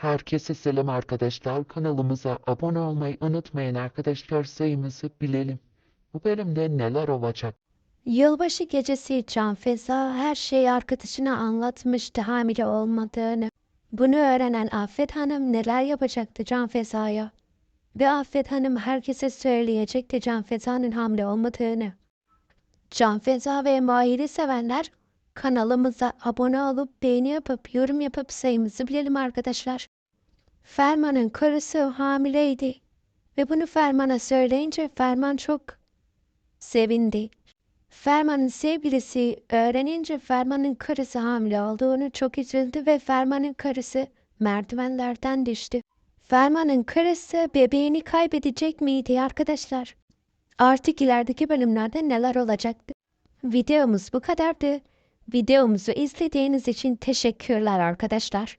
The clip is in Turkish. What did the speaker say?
Herkese selam arkadaşlar. Kanalımıza abone olmayı unutmayın arkadaşlar. Sayımızı bilelim. Bu bölümde neler olacak? Yılbaşı gecesi Can Feza her şeyi arkadaşına anlatmıştı hamile olmadığını. Bunu öğrenen Affet Hanım neler yapacaktı Can Feza'ya? Ve Affet Hanım herkese söyleyecekti Can Feza'nın hamile olmadığını. Can Feza ve Mahir'i sevenler kanalımıza abone olup beğeni yapıp yorum yapıp sayımızı bilelim arkadaşlar. Ferman'ın karısı hamileydi. Ve bunu Ferman'a söyleyince Ferman çok sevindi. Ferman'ın sevgilisi öğrenince Ferman'ın karısı hamile olduğunu çok üzüldü ve Ferman'ın karısı merdivenlerden düştü. Ferman'ın karısı bebeğini kaybedecek miydi arkadaşlar? Artık ilerideki bölümlerde neler olacaktı? Videomuz bu kadardı. Videomuzu izlediğiniz için teşekkürler arkadaşlar.